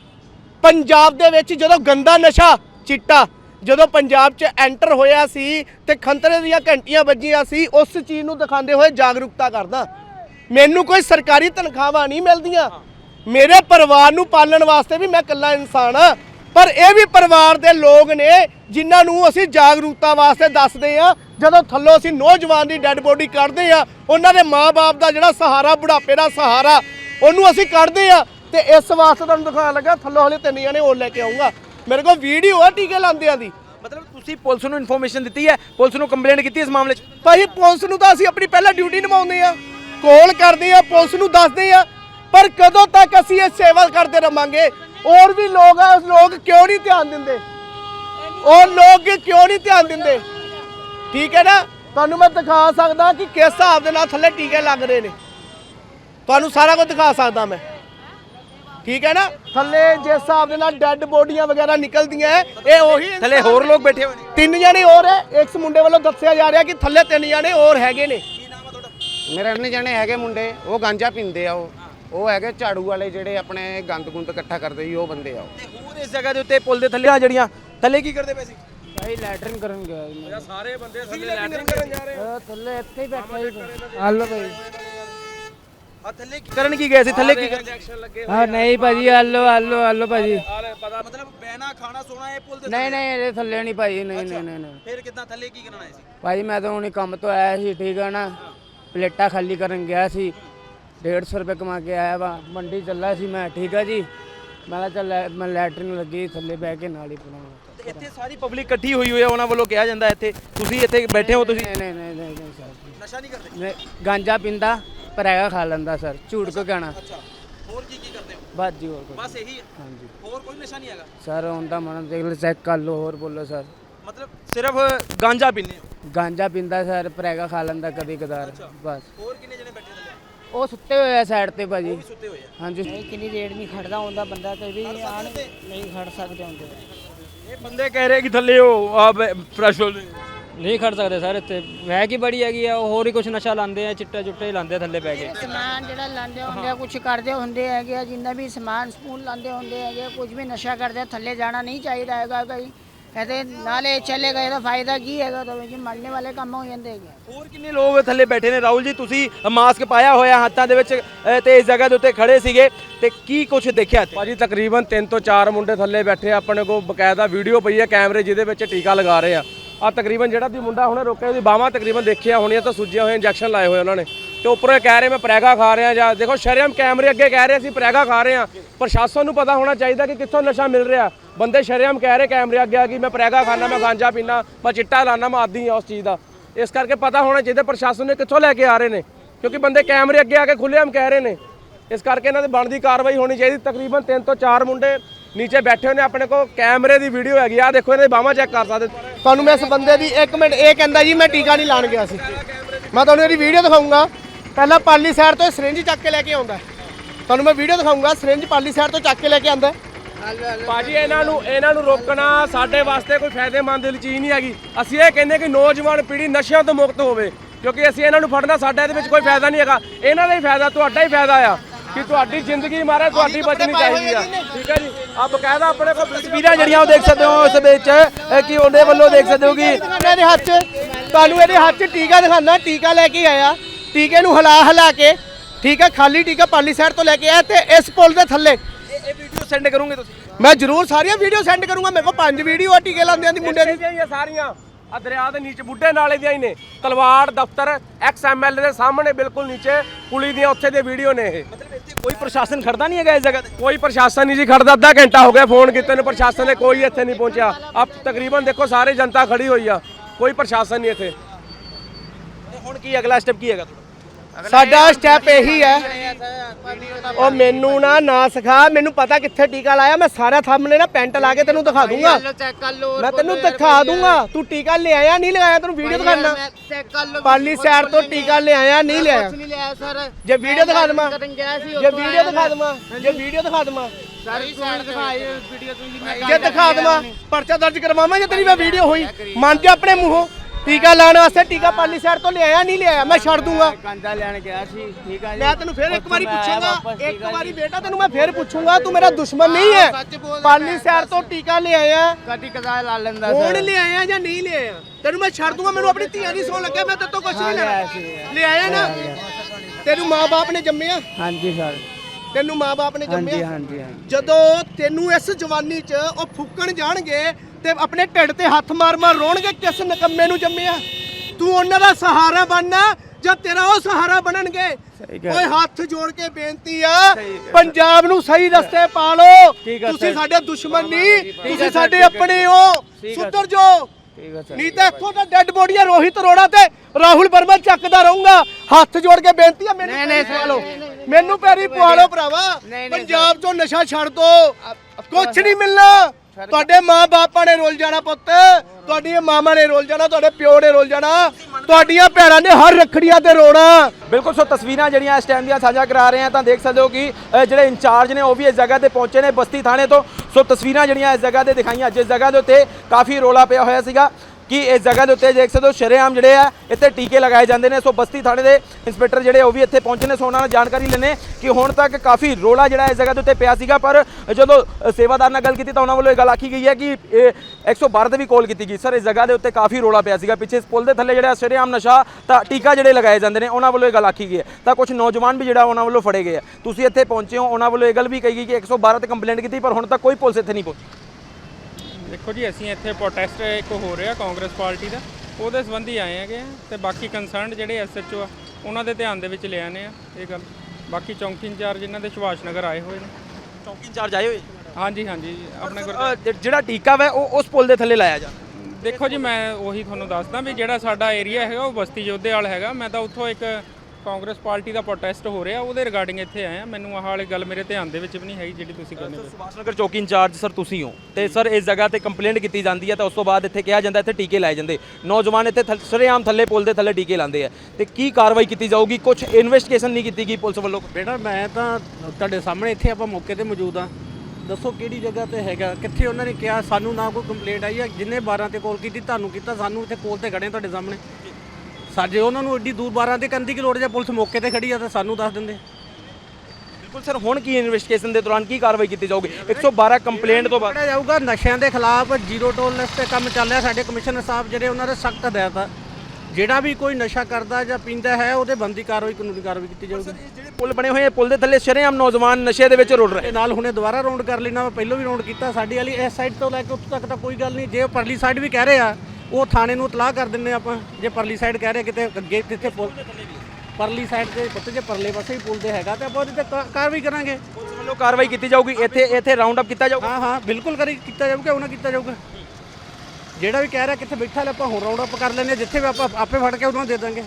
ਪੰਜਾਬ ਦੇ ਵਿੱਚ ਜਦੋਂ ਗੰਦਾ ਨਸ਼ਾ, ਚਿੱਟਾ ਜਦੋਂ ਪੰਜਾਬ 'ਚ ਐਂਟਰ ਹੋਇਆ ਸੀ ਤੇ ਖੰਤਰੇ ਦੀਆਂ ਘੰਟੀਆਂ ਵੱਜੀਆਂ ਸੀ, ਉਸ ਚੀਜ਼ ਨੂੰ ਦਿਖਾਉਂਦੇ ਹੋਏ ਜਾਗਰੂਕਤਾ ਕਰਦਾ। ਮੈਨੂੰ ਕੋਈ ਸਰਕਾਰੀ ਤਨਖਾਹਾਂ ਨਹੀਂ ਮਿਲਦੀਆਂ। ਮੇਰੇ ਪਰਿਵਾਰ ਨੂੰ ਪਾਲਣ ਵਾਸਤੇ ਵੀ ਮੈਂ ਇਕੱਲਾ ਇਨਸਾਨ ਆ ਪਰ ਇਹ ਵੀ ਪਰਿਵਾਰ ਦੇ ਲੋਕ ਨੇ ਜਿਨ੍ਹਾਂ ਨੂੰ ਅਸੀਂ ਜਾਗਰੂਕਤਾ ਵਾਸਤੇ ਦੱਸਦੇ ਆ ਜਦੋਂ ਥੱਲੋਂ ਅਸੀਂ ਨੌਜਵਾਨ ਦੀ ਡੈੱਡ ਬੋਡੀ ਕੱਢਦੇ ਆ ਉਹਨਾਂ ਦੇ ਮਾਪੇ ਦਾ ਜਿਹੜਾ ਸਹਾਰਾ, ਬੁਢਾਪੇ ਦਾ ਸਹਾਰਾ, ਉਹਨੂੰ ਅਸੀਂ ਕੱਢਦੇ ਆ ਤੇ ਇਸ ਵਾਸਤੇ ਤੁਹਾਨੂੰ ਦਿਖਾਉਣ ਲੱਗਾ, ਥੱਲੋਂ ਹਲੇ ਤਿੰਨ ਜਣੇ ਹੋਰ ਲੈ ਕੇ ਆਉਂਗਾ ਮੇਰੇ ਕੋਲ ਵੀਡੀਓ ਆ ਟੀਕੇ ਲਾਉਂਦਿਆਂ ਦੀ। ਮਤਲਬ ਤੁਸੀਂ ਪੁਲਿਸ ਨੂੰ ਇਨਫੋਰਮੇਸ਼ਨ ਦਿੱਤੀ ਹੈ ਪੁਲਿਸ ਨੂੰ ਕੰਪਲੇਂਟ ਕੀਤੀ ਇਸ ਮਾਮਲੇ 'ਚ? ਭਾਈ ਪੁਲਿਸ ਨੂੰ ਤਾਂ ਅਸੀਂ ਆਪਣੀ ਪਹਿਲਾਂ ਡਿਊਟੀ ਨਿਭਾਉਂਦੇ ਆ ਕਾਲ ਕਰਦੇ ਆ ਪੁਲਿਸ ਨੂੰ ਦੱਸਦੇ ਆ ਪਰ ਕਦੋਂ ਤੱਕ ਅਸੀਂ ਇਹ ਸੇਵਾ ਕਰਦੇ ਰਵਾਂਗੇ? ਹੋਰ ਵੀ ਲੋਕ ਆ ਲੋਕ ਕਿਉਂ ਨਹੀਂ ਧਿਆਨ ਦਿੰਦੇ? ਉਹ ਲੋਕ ਕਿਉਂ ਨਹੀਂ ਧਿਆਨ ਦਿੰਦੇ? ਠੀਕ ਹੈ ਨਾ? ਤੁਹਾਨੂੰ ਮੈਂ ਦਿਖਾ ਸਕਦਾ ਕਿ ਕਿਸ ਹਿਸਾਬ ਦੇ ਨਾਲ ਥੱਲੇ ਟੀਕੇ ਲੱਗ ਰਹੇ ਨੇ। ਤੁਹਾਨੂੰ ਸਾਰਾ ਕੁਝ ਦਿਖਾ ਸਕਦਾ ਮੈਂ। ਠੀਕ ਹੈ ਨਾ? ਥੱਲੇ ਜਿਸ ਹਿਸਾਬ ਦੇ ਨਾਲ ਡੈੱਡ ਬੋਡੀਆਂ ਵਗੈਰਾ ਨਿਕਲਦੀਆਂ ਹੈ, ਇਹ ਉਹੀ ਥੱਲੇ ਹੋਰ ਲੋਕ ਬੈਠੇ ਹੋਏ ਨੇ। ਤਿੰਨ ਜਣੇ ਹੋਰ ਹੈ ਇੱਕ ਮੁੰਡੇ ਵੱਲੋਂ ਦੱਸਿਆ ਜਾ ਰਿਹਾ ਕਿ ਥੱਲੇ ਤਿੰਨ ਜਣੇ ਹੋਰ ਹੈਗੇ ਨੇ। ਮੇਰੇ ਇੰਨੇ ਜਣੇ ਹੈਗੇ ਮੁੰਡੇ ਉਹ ਗਾਂਜਾ ਪੀਂਦੇ ਆ ਉਹ। ਉਹ ਹੈਗੇ ਝਾੜੂ ਵਾਲੇ ਜਿਹੜੇ ਆਪਣੇ ਗੰਦ ਗੁੰਦ ਇਕੱਠਾ ਕਰਦੇ ਜੀ ਉਹ ਬੰਦੇ ਆ ਉਹ। ਤੇ ਹੋਰ ਇਸ ਜਗ੍ਹਾ ਦੇ ਉੱਤੇ ਪੁਲ ਦੇ ਥੱਲੇ ਆ ਜਿਹੜੀਆਂ ਥੱਲੇ ਕੀ ਕਰਦੇ ਪਏ ਸੀ? ਭਾਈ ਲੈਟਰਿੰਗ ਕਰਨ ਗਿਆ ਜੀ। ਸਾਰੇ ਬੰਦੇ ਥੱਲੇ ਲੈਟਰਿੰਗ ਕਰਨ ਜਾ ਰਹੇ ਅਹ ਥੱਲੇ ਇੱਥੇ ਹੀ ਬੈਠਾ ਜੀ। ਹਲੋ ਭਾਈ। ਆ ਥੱਲੇ ਕੀ ਕਰਨ ਕੀ ਗਏ ਸੀ? ਥੱਲੇ ਕੀ ਕਰਨ? ਹਾਂ ਨਹੀਂ ਭਾਜੀ ਹਲੋ ਹਲੋ ਹਲੋ ਭਾਜੀ। ਪਤਾ ਮਤਲਬ ਬਹਿਣਾ ਖਾਣਾ ਸੋਣਾ ਇਹ ਪੁਲ ਦੇ ਨਹੀਂ ਨਹੀਂ ਇਹਦੇ ਥੱਲੇ ਨਹੀਂ ਭਾਈ ਨਹੀਂ ਨਹੀਂ ਨਹੀਂ ਨਹੀਂ। ਫਿਰ ਕਿੱਦਾਂ ਥੱਲੇ ਕੀ ਕਰਨਾ ਸੀ? ਭਾਈ ਮੈਂ ਤਾਂ ਹੁਣੀ ਕੰਮ ਤੋਂ ਆਇਆ ਸੀ ਠੀਕ ਹੈ ਨਾ। ਪਲੇਟਾਂ ਖਾਲੀ ਕਰਨ ਗਿਆ ਸੀ। 150 ਰੁਪਏ ਕਮਾ ਕੇ ਆਇਆ ਵਾ। ਮੰਡੀ ਚੱਲਾ ਸੀ ਮੈਂ ਠੀਕ ਹੈ ਜੀ। ਮੈਂ ਚੱਲ ਮੈਂ ਲੈਟਰਿਨ ਲੱਗੀ ਥੱਲੇ ਬਹਿ ਕੇ ਨਾਲ ਹੀ ਪੜਾਂਗਾ ਇੱਥੇ ਸਾਰੀ ਪਬਲਿਕ ਇਕੱਠੀ ਹੋਈ ਹੋਈ ਹੈ ਉਹਨਾਂ ਵੱਲੋਂ ਕਿਹਾ ਜਾਂਦਾ ਇੱਥੇ। ਤੁਸੀਂ ਇੱਥੇ ਬੈਠੇ ਹੋ ਤੁਸੀਂ? ਨਹੀਂ ਨਹੀਂ ਨਹੀਂ ਨਹੀਂ ਨਹੀਂ ਸਰ। ਨਸ਼ਾ ਨਹੀਂ ਕਰਦੇ? ਗਾਂਜਾ ਪਿੰਦਾ। ਪਰ ਹੈਗਾ ਖਾ ਲੈਂਦਾ ਸਰ ਝੂਠ ਕੋ ਕਹਿਣਾ। ਹੋਰ ਕੀ ਕੀ ਕਰਦੇ ਹੋ? ਬਸ ਜੀ ਹੋਰ ਕੁਛ। ਬਸ ਇਹੀ ਹੈ। ਹਾਂਜੀ। ਹੋਰ ਕੋਈ ਨਸ਼ਾ ਨਹੀਂ ਹੈਗਾ? ਸਰ ਹੁਣ ਤਾਂ ਮਨ ਦੇਖ ਲਓ ਚੈੱਕ ਕਰ ਲਓ ਹੋਰ ਬੋਲੋ ਸਰ। ਮਤਲਬ ਸਿਰਫ ਗਾਂਜਾ ਪੀਂਦੇ ਹੋ? ਗਾਂਜਾ ਪੀਂਦਾ ਸਰ ਪ੍ਰੈਗਾ ਖਾ ਲੈਂਦਾ ਕਦੀ ਕਦਾਰ ਬਸ। ਹੋਰ ਕਿੰਨੇ ਜਣੇ ਬੈਠੇ ਥੱਲੇ? ਉਹ ਸੁੱਤੇ ਹੋਏ ਆ ਸਾਈਡ ਤੇ ਭਾਜੀ। ਸੁੱਤੇ ਹੋਏ ਆ। ਹਾਂਜੀ। ਨਹੀਂ ਕਿੰਨੀ ਦੇਰ ਨਹੀਂ ਖੜਦਾ ਹੁੰਦਾ ਬੰਦਾ ਤੇ ਵੀ ਆਣ ਨਹੀਂ ਖੜ ਸਕਦੇ ਹੁੰਦੇ। ਇਹ ਬੰਦੇ ਕਹਿ ਰਹੇ ਕਿ ਥੱਲੇ ਉਹ ਆ ਫਰੈਸ਼ ਨਹੀਂ ਖੜ ਸਕਦੇ ਸਰ ਇੱਥੇ। ਵਹਿ ਕੀ ਬੜੀ ਹੈਗੀ ਆ ਉਹ ਹੋਰ ਹੀ ਕੁਝ ਨਸ਼ਾ ਲਾਉਂਦੇ ਆ ਚਿੱਟੇ ਚੁੱਟੇ ਹੀ ਲਾਉਂਦੇ ਆ ਥੱਲੇ ਬੈ ਕੇ। ਸਮਾਨ ਜਿਹੜਾ ਲਾਉਂਦੇ ਹੁੰਦੇ ਆ ਕੁਝ ਕਰਦੇ ਹੁੰਦੇ ਹੈਗੇ ਆ ਜਿੰਨਾ ਵੀ ਸਮਾਨ ਸਮੂਨ ਲਾਉਂਦੇ ਹੁੰਦੇ ਹੈਗੇ ਕੁਝ ਵੀ ਨਸ਼ਾ ਕਰਦੇ ਆ, ਥੱਲੇ ਜਾਣਾ ਨਹੀਂ ਚਾਹੀਦਾ ਹੈਗਾ ਕਈ। ਇਹਦੇ ਨਾਲੇ ਚਲੇ ਗਏ ਤਾਂ ਫਾਇਦਾ ਕੀ ਹੈਗਾ ਤਾਂ ਜੀ ਮਰਨੇ ਵਾਲੇ ਕੰਮ ਹੋ ਜਾਂਦੇ ਹੈਗੇ ਹੋਰ ਕਿੰਨੇ ਲੋਕ ਥੱਲੇ ਬੈਠੇ ਨੇ? ਰਾਹੁਲ ਜੀ ਤੁਸੀਂ ਮਾਸਕ ਪਾਇਆ ਹੋਇਆ ਹੱਥਾਂ ਦੇ ਵਿੱਚ ਅ, ਤੇ ਇਸ ਜਗ੍ਹਾ ਦੇ ਉੱਤੇ ਖੜੇ ਸੀਗੇ। ਤੇ ਕੀ ਕੁਝ ਦੇਖਿਆ ਇੱਥੇ? ਭਾਜੀ ਤਕਰੀਬਨ 3 ਤੋਂ 4 ਮੁੰਡੇ ਥੱਲੇ ਬੈਠੇ ਆ ਆਪਣੇ ਕੋਲ ਬਕਾਇਦਾ ਵੀਡੀਓ ਪਈ ਹੈ ਕੈਮਰੇ ਜਿਹਦੇ ਵਿੱਚ ਟੀਕਾ ਲਗਾ ਰਹੇ ਆ। ਆ ਤਕਰੀਬਨ ਜਿਹੜਾ ਦੀ ਮੁੰਡਾ ਹੁਣੇ ਰੋਕਿਆ, ਉਹਦੀ ਬਾਹਾਂ ਤਕਰੀਬਨ ਦੇਖਿਆ ਹੋਣੀਆਂ ਤਾਂ ਸੁੱਜੀਆਂ ਹੋਈਆਂ, ਇੰਜੈਕਸ਼ਨ ਲਾਏ ਹੋਏ ਉਹਨਾਂ ਨੇ। ਤੇ ਉੱਪਰੋਂ ਇਹ ਕਹਿ ਰਹੇ, ਮੈਂ ਪ੍ਰੈਗਾ ਖਾ ਰਿਹਾ ਜਾਂ ਦੇਖੋ, ਸ਼ਰੇਆਮ ਕੈਮਰੇ ਅੱਗੇ ਕਹਿ ਰਹੇ, ਅਸੀਂ ਪ੍ਰੈਗਾ ਖਾ ਰਹੇ ਆ ਪ੍ਰਸ਼ਾਸਨ ਨੂੰ ਪਤਾ ਹੋਣਾ ਚਾਹੀਦਾ ਕਿ ਕਿੱਥੋਂ ਨਸ਼ਾ ਮਿਲ ਰਿਹਾ। ਬੰਦੇ ਸ਼ਰੇਆਮ ਕਹਿ ਰਹੇ ਕੈਮਰੇ ਅੱਗੇ ਆ ਕਿ ਮੈਂ ਪ੍ਰੈਗਾ ਖਾਣਾ ਮੈਂ ਗਾਂਜਾ ਪੀਣਾ ਮੈਂ ਚਿੱਟਾ ਲਾਣਾ ਮੈਂ ਆਦੀ ਆ ਉਸ ਚੀਜ਼ ਦਾ। ਇਸ ਕਰਕੇ ਪਤਾ ਹੋਣਾ ਚਾਹੀਦਾ, ਪ੍ਰਸ਼ਾਸਨ ਨੇ ਕਿੱਥੋਂ ਲੈ ਕੇ ਆ ਰਹੇ ਨੇ। ਕਿਉਂਕਿ ਬੰਦੇ ਕੈਮਰੇ ਅੱਗੇ ਆ ਕੇ ਖੁੱਲ੍ਹੇਆਮ ਕਹਿ ਰਹੇ ਨੇ। ਇਸ ਕਰਕੇ ਇਹਨਾਂ ਦੇ ਬਣਦੀ ਕਾਰਵਾਈ ਹੋਣੀ ਚਾਹੀਦੀ। ਤਕਰੀਬਨ 3 ਤੋਂ 4 ਮੁੰਡੇ ਨੀਚੇ ਬੈਠੇ ਹੋਏ ਨੇ, ਆਪਣੇ ਕੋਲ ਕੈਮਰੇ ਦੀ ਵੀਡੀਓ ਹੈਗੀ ਆ ਦੇਖੋ ਇਹਨਾਂ ਦੀ ਬਾਹਾਂ ਚੈੱਕ ਕਰ ਸਕਦੇ। ਤੁਹਾਨੂੰ ਮੈਂ ਇਸ ਬੰਦੇ ਦੀ 1 ਮਿੰਟ, ਇਹ ਕਹਿੰਦਾ ਜੀ, ਮੈਂ ਟੀਕਾ ਨਹੀਂ ਲਾਣ ਗਿਆ ਸੀ। ਮੈਂ ਤੁਹਾਨੂੰ ਇਹਦੀ ਵੀਡੀਓ ਦਿਖਾਉਂਗਾ। ਪਹਿਲਾਂ ਪਾਲੀ ਸਾਈਡ ਤੋਂ ਸਿਰਿੰਜ ਚੱਕ ਕੇ ਲੈ ਕੇ ਆਉਂਦਾ। ਤੁਹਾਨੂੰ ਮੈਂ ਵੀਡੀਓ ਦਿਖਾਉਂਗਾ ਸਿਰਿੰਜ ਪਾਲੀ ਸਾਈਡ ਤੋਂ ਚੱਕ ਕੇ ਲੈ ਕੇ ਆਉਂਦਾ। ਭਾਜੀ, ਇਹਨਾਂ ਨੂੰ ਇਹਨਾਂ ਨੂੰ ਰੋਕਣਾ ਸਾਡੇ ਵਾਸਤੇ ਕੋਈ ਫਾਇਦੇਮੰਦ ਚੀਜ਼ ਨਹੀਂ ਹੈਗੀ। ਅਸੀਂ ਇਹ ਕਹਿੰਦੇ ਕਿ ਨੌਜਵਾਨ ਪੀੜ੍ਹੀ ਨਸ਼ਿਆਂ ਤੋਂ ਮੁਕਤ ਹੋਵੇ, ਕਿਉਂਕਿ ਅਸੀਂ ਇਹਨਾਂ ਨੂੰ ਫੜਨਾ, ਸਾਡਾ ਇਹਦੇ ਵਿੱਚ ਕੋਈ ਫਾਇਦਾ ਨਹੀਂ ਹੈਗਾ। ਇਹਨਾਂ ਦਾ ਹੀ ਫਾਇਦਾ, ਤੁਹਾਡਾ ਹੀ ਫਾਇਦਾ ਆ। ਕਿ ਤੁਹਾਡੀ ਜ਼ਿੰਦਗੀ ਮਾਰੇ ਤੁਹਾਡੀ ਬਚਣੀ ਚਾਹੀਦੀ ਆ। ਠੀਕ ਹੈ ਜੀ? ਆ ਬਕਾਇਦਾ ਆਪਣੇ ਕੋਲ ਤਸਵੀਰਾਂ ਜਿਹੜੀਆਂ ਉਹ ਦੇਖ ਸਕਦੇ ਹੋ ਉਸ ਵਿੱਚ ਕਿ ਉਹਦੇ ਵੱਲੋਂ ਦੇਖ ਸਕਦੇ ਹੋ ਕਿ ਇਹਦੇ ਹੱਥ 'ਚ। ਤੁਹਾਨੂੰ ਇਹਦੇ ਹੱਥ 'ਚ ਟੀਕਾ ਦਿਖਾਣਾ ਟੀਕਾ ਲੈ ਕੇ ਆਇਆ। ਟੀਕੇ ਨੂੰ ਹਿਲਾ ਹਿਲਾ ਕੇ ਠੀਕ ਹੈ? ਖਾਲੀ ਟੀਕਾ ਪਾਲੀ ਸਾਈਡ ਤੋਂ ਲੈ ਕੇ ਆਇਆ ਤੇ ਇਸ ਪੁਲ ਦੇ ਥੱਲੇ। ਇਹ ਵੀਡੀਓ ਸੈਂਡ ਕਰੋਗੇ ਤੁਸੀਂ? ਮੈਂ ਜ਼ਰੂਰ ਸਾਰੀਆਂ ਵੀਡੀਓ ਸੈਂਡ ਕਰੂੰਗਾ ਮੇਰੇ ਕੋਲ ਪੰਜ ਵੀਡੀਓ ਆ ਟੀਕੇ ਲਾਉਂਦਿਆਂ ਦੀ ਮੁੰਡੇ ਦੀ ਇਹ ਸਾਰੀਆਂ ਆ ਦਰਿਆ ਦੇ ਨੀਚੇ ਬੁੱਢੇ ਨਾਲੇ ਦੀਆਂ ਹੀ ਨੇ। ਤਲਵਾੜ ਦਫ਼ਤਰ ਐਕਸ ਐਮਐਲਏ ਦੇ ਸਾਹਮਣੇ ਬਿਲਕੁਲ ਨੀਚੇ ਪੁਲੀ ਦੀਆਂ ਉੱਥੇ ਦੇ ਵੀਡੀਓ ਨੇ ਇਹ। ਕੋਈ ਪ੍ਰਸ਼ਾਸਨ ਖੜਦਾ ਨਹੀਂ ਹੈਗਾ ਇਸ ਜਗ੍ਹਾ ਤੇ? ਕੋਈ ਪ੍ਰਸ਼ਾਸਨ ਨਹੀਂ ਜੀ ਖੜਦਾ ਅੱਧਾ ਘੰਟਾ ਹੋ ਗਿਆ ਫੋਨ ਕੀਤੇ ਨੂੰ ਪ੍ਰਸ਼ਾਸਨ ਨੇ ਕੋਈ ਇੱਥੇ ਨਹੀਂ ਪਹੁੰਚਿਆ। ਆਪ ਤਕਰੀਬਨ ਦੇਖੋ ਸਾਰੇ ਜਨਤਾ ਖੜੀ ਹੋਈ ਆ ਕੋਈ ਪ੍ਰਸ਼ਾਸਨ ਨਹੀਂ ਇੱਥੇ। ਤੇ ਹੁਣ ਕੀ ਅਗਲਾ ਸਟੈਪ ਕੀ ਹੈਗਾ ਤੁਹਾਡਾ? ਸਾਡਾ ਸਟੈਪ ਇਹੀ ਹੈ। ਉਹ ਮੈਨੂੰ ਨਾ ਨਾ ਸਿਖਾ ਮੈਨੂੰ ਪਤਾ ਕਿੱਥੇ ਟੀਕਾ ਲਾਇਆ ਮੈਂ ਸਾਰਾ ਸਾਹਮਣੇ ਨਾ ਪੈਂਟ ਲਾ ਕੇ ਤੈਨੂੰ ਦਿਖਾ ਦੂੰਗਾ। ਮੈਂ ਤੈਨੂੰ ਦਿਖਾ ਦੂੰਗਾ ਤੂੰ ਟੀਕਾ ਲਿਆਇਆ ਨਹੀਂ ਲਿਆਇਆ ਤੈਨੂੰ ਵੀਡੀਓ ਦਿਖਾਣਾ ਚੈੱਕ ਕਰ ਲਓ ਪਾਲੀ ਸਾਈਡ ਤੋਂ ਟੀਕਾ ਲਿਆਇਆ ਨਹੀਂ ਲਿਆਇਆ। ਨਹੀਂ ਲਿਆ ਸਰ। ਜੇ ਵੀਡੀਓ ਦਿਖਾ ਸੀ ਜੇ ਵੀਡੀਓ ਦਿਖਾ ਦਵਾਂ ਜੇ ਵੀਡੀਓ ਦਿਖਾ ਦਵਾਂ। ਸਾਰੀ ਸਾਈਡ ਦਿਖਾਈ ਵੀਡੀਓ ਤੁਸੀਂ ਮੈਂ ਜੇ ਦਿਖਾ ਦਵਾਂ ਪਰਚਾ ਦਰਜ ਕਰਵਾਵਾਂ ਜੇ ਤੇਰੀ ਵੀਡੀਓ ਹੋਈ ਮੰਨ ਜਾ ਆਪਣੇ ਮੂੰਹੋਂ। ਟੀਕਾ ਲਾਉਣ ਵਾਸਤੇ ਟੀਕਾ ਪਾਲੀ ਸਾਈਡ ਤੋਂ ਲਿਆਇਆ ਨਹੀਂ ਲਿਆਇਆ ਮੈਂ ਛੱਡ ਦੂੰਗਾ। ਗਾਂਜਾ ਲੈਣ ਗਿਆ ਸੀ ਠੀਕ ਆ ਜੀ। ਮੈਂ ਤੈਨੂੰ ਫਿਰ ਇੱਕ ਵਾਰੀ ਮੈਂ ਪੁੱਛਾਂਗਾ ਇੱਕ। ਵਾਰੀ ਬੇਟਾ ਤੈਨੂੰ ਮੈਂ ਫਿਰ ਪੁੱਛੂੰਗਾ ਤੂੰ ਮੇਰਾ ਦੁਸ਼ਮਣ ਨਹੀਂ ਹੈ ਪਾਲੀ ਸਾਈਡ ਤੋਂ ਟੀਕਾ ਲਿਆਇਆ। ਕਦੀ ਕਦਾਰ ਲਾ ਲੈਂਦਾ ਹੁਣ ਲਿਆਇਆ ਜਾਂ ਨਹੀਂ ਲਿਆਇਆ? ਤੈਨੂੰ ਮੈਂ ਛੱਡ ਦੂੰਗਾ ਮੈਨੂੰ ਆਪਣੀ ਧੀਆਂ ਦੀ ਸੌ ਲੱਗਿਆ ਮੈਂ ਤੇਰੇ ਤੋਂ ਕੁਝ ਨਹੀਂ ਲੈਣਾ। ਲਿਆਇਆ ਨਾ? ਤੈਨੂੰ ਮਾਪੇ ਨੇ ਜੰਮਿਆ? ਹਾਂਜੀ ਸਰ। ਤੈਨੂੰ ਮਾਪੇ ਨੇ ਹਾਂਜੀ ਜੰਮਿਆ ਹਾਂਜੀ ਹਾਂਜੀ। ਜਦੋਂ ਤੈਨੂੰ ਇਸ ਜਵਾਨੀ 'ਚ ਉਹ ਫੁੱਕਣ ਜਾਣਗੇ ਤੇ ਆਪਣੇ ਢਿੱਡ ਤੇ ਹੱਥ ਮਾਰ ਮਾਰ ਰੋਣਗੇ ਕਿਸ ਨਕੰਮੇ ਨੂੰ ਜੰਮਿਆ? ਤੂੰ ਉਹਨਾਂ ਦਾ ਸਹਾਰਾ ਬਣਨਾ ਜਾਂ ਤੇਰਾ ਉਹ ਸਹਾਰਾ ਬਣਨਗੇ। ਓਏ ਹੱਥ ਜੋੜ ਕੇ ਬੇਨਤੀ ਆ ਪੰਜਾਬ ਨੂੰ ਸਹੀ ਰਸਤੇ ਪਾ ਲਓ। ਤੁਸੀਂ। ਸਾਡੇ ਦੁਸ਼ਮਣ ਨਹੀਂ ਤੁਸੀਂ ਸਾਡੇ। ਆਪਣੇ ਹੋ। ਸੁਧਰ ਜਾਓ ਨਹੀਂ ਤਾਂ ਇੱਥੋਂ ਤਾਂ ਡੈੱਡ ਬੋਡੀਆਂ ਰੋਹਿਤ ਅਰੋੜਾ ਤੇ ਰਾਹੁਲ ਵਰਮਾ ਚੱਕਦਾ ਰਹੂੰਗਾ। ਹੱਥ ਜੋੜ ਕੇ ਬੇਨਤੀ ਆ ਮੈਨੂੰ ਨਹੀਂ, ਨਹੀਂ, ਨਹੀਂ, ਮੈਨੂੰ ਪੈਰੀ ਪਵਾ ਲਓ ਭਰਾਵਾ। ਪੰਜਾਬ ਤੋਂ ਨਸ਼ਾ ਛੱਡ ਦੋ। ਕੁਝ ਨਹੀਂ ਮਿਲਣਾ। ਤੁਹਾਡੇ ਮਾਂ-ਬਾਪਾਂ ਨੇ ਰੋਲ ਜਾਣਾ ਪੁੱਤ। ਤੁਹਾਡੀਆਂ ਮਾਮਾ ਨੇ ਰੋਲ ਜਾਣਾ ਤੁਹਾਡੇ ਪਿਓ ਨੇ ਰੋਲ ਜਾਣਾ। ਤੁਹਾਡੀਆਂ ਭੈਣਾਂ ਨੇ ਹਰ ਰੱਖੜੀਆਂ ਤੇ ਰੋਣਾ। ਬਿਲਕੁਲ ਸੋ ਤਸਵੀਰਾਂ ਜਿਹੜੀਆਂ ਇਸ ਟਾਈਮ ਦੀਆਂ ਸਾਂਝਾ ਕਰਾ ਰਹੇ ਹਾਂ ਤਾਂ ਦੇਖ ਸਕਦੇ ਹੋ ਕਿ ਜਿਹੜੇ ਇੰਚਾਰਜ ਨੇ ਉਹ ਵੀ ਇਸ ਜਗ੍ਹਾ ਤੇ ਪਹੁੰਚੇ ਨੇ ਬਸਤੀ ਥਾਣੇ ਤੋਂ। ਸੋ ਤਸਵੀਰਾਂ ਜਿਹੜੀਆਂ ਇਸ ਜਗ੍ਹਾ ਤੇ ਦਿਖਾਈਆਂ ਜਿਸ ਜਗ੍ਹਾ ਦੇ ਉੱਤੇ ਕਾਫੀ ਰੋਲਾ ਪਿਆ ਹੋਇਆ ਸੀਗਾ। ਕਿ ਇਸ ਜਗ੍ਹਾ ਦੇ ਉੱਤੇ ਦੇਖ ਸਕਦੇ ਹੋ ਸ਼ਰੇਆਮ ਜਿਹੜੇ ਆ, ਇੱਥੇ ਟੀਕੇ ਲਗਾਏ ਜਾਂਦੇ ਨੇ। ਸੋ ਬਸਤੀ ਥਾਣੇ ਦੇ ਇੰਸਪੈਕਟਰ ਜਿਹੜੇ ਉਹ ਵੀ ਇੱਥੇ ਪਹੁੰਚੇ ਨੇ। ਸੋ ਉਹਨਾਂ ਨਾਲ ਜਾਣਕਾਰੀ ਲੈਣੇ ਕਿ ਹੁਣ ਤੱਕ ਕਾਫੀ ਰੋਲਾ ਜਿਹੜਾ ਇਸ ਜਗ੍ਹਾ ਦੇ ਉੱਤੇ ਪਿਆ ਸੀਗਾ। ਪਰ ਜਦੋਂ ਸੇਵਾਦਾਰ ਨਾਲ ਗੱਲ ਕੀਤੀ ਤਾਂ ਉਹਨਾਂ ਵੱਲੋਂ ਇਹ ਗੱਲ ਆਖੀ ਗਈ ਹੈ ਕਿ ਇਹ 112 ਤੇ ਵੀ ਕਾਲ ਕੀਤੀ ਗਈ। ਸਰ, ਇਸ ਜਗ੍ਹਾ ਦੇ ਉੱਤੇ ਕਾਫੀ ਰੋਲਾ ਪਿਆ ਸੀਗਾ। ਪਿੱਛੇ ਇਸ ਪੁਲ ਦੇ ਥੱਲੇ ਜਿਹੜਾ ਸ਼ਰੇਆਮ ਨਸ਼ਾ, ਤਾਂ ਟੀਕਾ ਜਿਹੜੇ ਲਗਾਏ ਜਾਂਦੇ ਨੇ, ਉਹਨਾਂ ਵੱਲੋਂ ਇਹ ਗੱਲ ਆਖੀ ਗਈ ਹੈ। ਤਾਂ ਕੁਝ ਨੌਜਵਾਨ ਵੀ ਜਿਹੜਾ ਉਹਨਾਂ ਵੱਲੋਂ ਫੜੇ ਗਏ ਆ। ਤੁਸੀਂ ਇੱਥੇ ਪਹੁੰਚੇ ਹੋ, ਉਹਨਾਂ ਵੱਲੋਂ ਇਹ ਗੱਲ ਵੀ ਕਹੀ ਗਈ ਕਿ 112 ਤੇ ਕੰਪਲੇਂਟ ਕੀਤੀ, ਪਰ ਹੁਣ ਤੱਕ ਕੋਈ ਪੁਲਿਸ ਇੱਥੇ ਨਹੀਂ ਪਹੁੰਚੀ। ਦੇਖੋ ਜੀ ਅਸੀਂ ਇੱਥੇ ਪ੍ਰੋਟੈਸਟ ਇੱਕ ਹੋ ਰਿਹਾ ਕਾਂਗਰਸ ਪਾਰਟੀ ਦਾ। ਉਹਦੇ ਸੰਬੰਧੀ ਆਏ ਹੈਗੇ ਆ ਤੇ ਬਾਕੀ ਕੰਸਰਨਡ ਜਿਹੜੇ ਐਸਐਚਓ ਆ ਉਹਨਾਂ ਦੇ ਧਿਆਨ ਦੇ ਵਿੱਚ ਲਿਆਨੇ ਆ ਇਹ ਗੱਲ। ਬਾਕੀ ਚੌਂਕੀ ਇੰਚਾਰਜ ਇਹਨਾਂ ਦੇ ਸੁਭਾਸ਼ ਨਗਰ ਆਏ ਹੋਏ ਨੇ। ਚੌਕੀ ਇੰਚਾਰਜ ਆਏ ਹੋਏ? ਹਾਂਜੀ ਹਾਂਜੀ ਆਪਣੇ ਜ- ਜਿਹੜਾ ਟੀਕਾ ਵਾ ਉਹ ਉਸ ਪੁਲ ਦੇ ਥੱਲੇ ਲਾਇਆ ਜਾਂਦਾ ਦੇਖੋ ਜੀ ਮੈਂ ਉਹੀ ਤੁਹਾਨੂੰ ਦੱਸਦਾ ਵੀ ਜਿਹੜਾ ਸਾਡਾ ਏਰੀਆ ਹੈਗਾ ਉਹ ਬਸਤੀ ਯੋਧੇ ਵਾਲਾ ਹੈਗਾ। ਮੈਂ ਤਾਂ ਉੱਥੋਂ ਇੱਕ ਕਾਂਗਰਸ ਪਾਰਟੀ ਦਾ ਪ੍ਰੋਟੈਸਟ ਹੋ ਰਿਹਾ ਉਹਦੇ ਰਿਗਾਰਡਿੰਗ ਇੱਥੇ ਆਏ ਆ ਮੈਨੂੰ ਆਹ ਵਾਲੀ ਗੱਲ ਮੇਰੇ ਧਿਆਨ ਦੇ ਵਿੱਚ ਵੀ ਨਹੀਂ ਹੈਗੀ ਜਿਹੜੀ ਤੁਸੀਂ ਕਹਿੰਦੇ ਹੋ ਸੁਭਾਸ਼ ਨਗਰ ਚੌਕੀ ਇੰਚਾਰਜ ਸਰ ਤੁਸੀਂ ਹੋ। ਤੇ ਸਰ ਇਸ ਜਗ੍ਹਾ ਤੇ ਕੰਪਲੇਂਟ ਕੀਤੀ ਜਾਂਦੀ ਹੈ ਤਾਂ ਉਸ ਤੋਂ ਬਾਅਦ ਇੱਥੇ ਕਿਹਾ ਜਾਂਦਾ ਇੱਥੇ ਟੀਕੇ ਲਾਏ ਜਾਂਦੇ। ਨੌਜਵਾਨ ਇੱਥੇ ਥੱਲ- ਸ਼ਰੇਆਮ ਥੱਲੇ ਪੁਲ ਦੇ ਥੱਲੇ ਟੀਕੇ ਲਾਉਂਦੇ ਆ। ਤੇ ਕੀ ਕਾਰਵਾਈ ਕੀਤੀ ਜਾਊਗੀ? ਕੁਝ ਇਨਵੈਸਟੀਗੇਸ਼ਨ ਨਹੀਂ ਕੀਤੀ ਗਈ ਪੁਲਿਸ ਵੱਲੋਂ? ਬੇਟਾ ਮੈਂ ਤਾਂ ਤੁਹਾਡੇ ਸਾਹਮਣੇ ਇੱਥੇ ਆਪਾਂ ਮੌਕੇ ਤੇ ਮੌਜੂਦ ਆ ਦੱਸੋ ਕਿਹੜੀ ਜਗ੍ਹਾ ਤੇ ਹੈਗਾ? ਕਿੱਥੇ ਉਹਨਾਂ ਨੇ ਕਿਹਾ ਸਾਨੂੰ ਨਾ ਕੋਈ ਕੰਪਲੇਂਟ ਆਈ ਹੈ? ਜਿੰਨੇ 12 ਤੇ ਕਾਲ ਕੀਤੀ ਤੁਹਾਨੂੰ ਕੀਤਾ ਸਾਨੂੰ ਇੱਥੇ ਕੋਲ ਤੇ ਖੜੇ ਤੁਹਾਡੇ ਸਾਹਮਣੇ। ਸਾਡੇ ਉਹਨਾਂ ਨੂੰ ਏਡੀ ਦੂਰ 12 ਤੇ ਕਰਨ ਦੀ ਕੀ ਲੋੜ ਜੇ ਪੁਲਿਸ ਮੌਕੇ ਤੇ ਖੜੀ ਆ ਤਾਂ ਸਾਨੂੰ ਦੱਸ ਦਿੰਦੇ। ਬਿਲਕੁਲ ਸਰ ਹੁਣ ਕੀ ਇਨਵੈਸਟੀਗੇਸ਼ਨ ਦੇ ਦੌਰਾਨ ਕੀ ਕਾਰਵਾਈ ਕੀਤੀ ਜਾਊਗੀ? 112 ਕੰਪਲੇਂਟ ਤੋਂ ਬਾਅਦ ਜਾਊਗਾ ਨਸ਼ਿਆਂ ਦੇ ਖਿਲਾਫ ਜ਼ੀਰੋ ਟੋਲਰੈਂਸ ਤੇ ਕੰਮ ਚੱਲ ਰਿਹਾ। ਸਾਡੇ ਕਮਿਸ਼ਨਰ ਸਾਹਿਬ ਜਿਹੜੇ ਉਹਨਾਂ ਦੇ ਸਖਤ ਹਦਾਇਤ ਆ। ਜਿਹੜਾ ਵੀ ਕੋਈ ਨਸ਼ਾ ਕਰਦਾ ਜਾਂ ਪੀਂਦਾ ਹੈ ਉਹਦੇ ਬੰਦੀ ਕਾਰਵਾਈ ਕਾਨੂੰਨੀ ਕਾਰਵਾਈ ਕੀਤੀ ਜਾਊਗੀ। ਜਿਹੜੇ ਪੁਲ ਬਣੇ ਹੋਏ ਆ ਪੁਲ ਦੇ ਥੱਲੇ ਸ਼ਰੇਆਮ ਨੌਜਵਾਨ ਨਸ਼ੇ ਦੇ ਵਿੱਚ ਰੁਲ ਰਹੇ। ਤੇ ਨਾਲ ਹੁਣੇ ਦੁਬਾਰਾ ਰਾਉਂਡ ਕਰ ਲੈਣਾ ਮੈਂ ਪਹਿਲਾਂ ਵੀ ਰਾਉਂਡ ਕੀਤਾ। ਸਾਡੀ ਵਾਲੀ ਇਸ ਸਾਈਡ ਤੋਂ ਲੈ ਕੇ ਉੱਥੋਂ ਤੱਕ ਤਾਂ ਕੋਈ ਗੱਲ ਨਹੀਂ। ਜੇ ਉਹ ਪਰਲੀ ਸਾਈਡ ਵੀ ਕਹਿ ਰਹੇ ਆ ਉਹ ਥਾਣੇ ਨੂੰ ਇਤਲਾਹ ਕਰ ਦਿੰਨੇ ਆਪਾਂ ਜੇ ਪਰਲੀ ਸਾਈਡ ਕਹਿ ਰਹੇ ਕਿਤੇ ਅੱਗੇ ਕਿੱਥੇ ਪੁਲ ਪਰਲੀ ਸਾਈਡ ਤੇ ਪੁੱਤ ਜੇ ਪਰਲੇ ਪਾਸੇ ਵੀ ਪੁਲ ਤੇ ਹੈਗਾ ਤੇ ਆਪਾਂ ਉਹਦੇ ਤੇ ਕਾ- ਕਾਰਵਾਈ ਕਰਾਂਗੇ। ਪੁਲਿਸ ਵੱਲੋਂ ਕਾਰਵਾਈ ਕੀਤੀ ਜਾਊਗੀ ਇੱਥੇ ਇੱਥੇ ਰਾਉਂਡ ਅਪ ਕੀਤਾ ਜਾਊਗਾ? ਹਾਂ ਹਾਂ ਬਿਲਕੁਲ ਕਰੀ ਕੀਤਾ ਜਾਊਗਾ ਉਹਨਾਂ ਕੀਤਾ ਜਾਊਗਾ। ਜਿਹੜਾ ਵੀ ਕਹਿ ਰਿਹਾ ਕਿੱਥੇ ਬੈਠਾ ਲੈ ਆਪਾਂ ਹੁਣ ਰਾਉਂਡ ਅਪ ਕਰ ਲੈਂਦੇ ਹਾਂ, ਜਿੱਥੇ ਵੀ ਆਪਾਂ ਆਪੇ ਫੜ ਕੇ ਉਹਨਾਂ ਨੂੰ ਦੇ ਦਾਂਗੇ।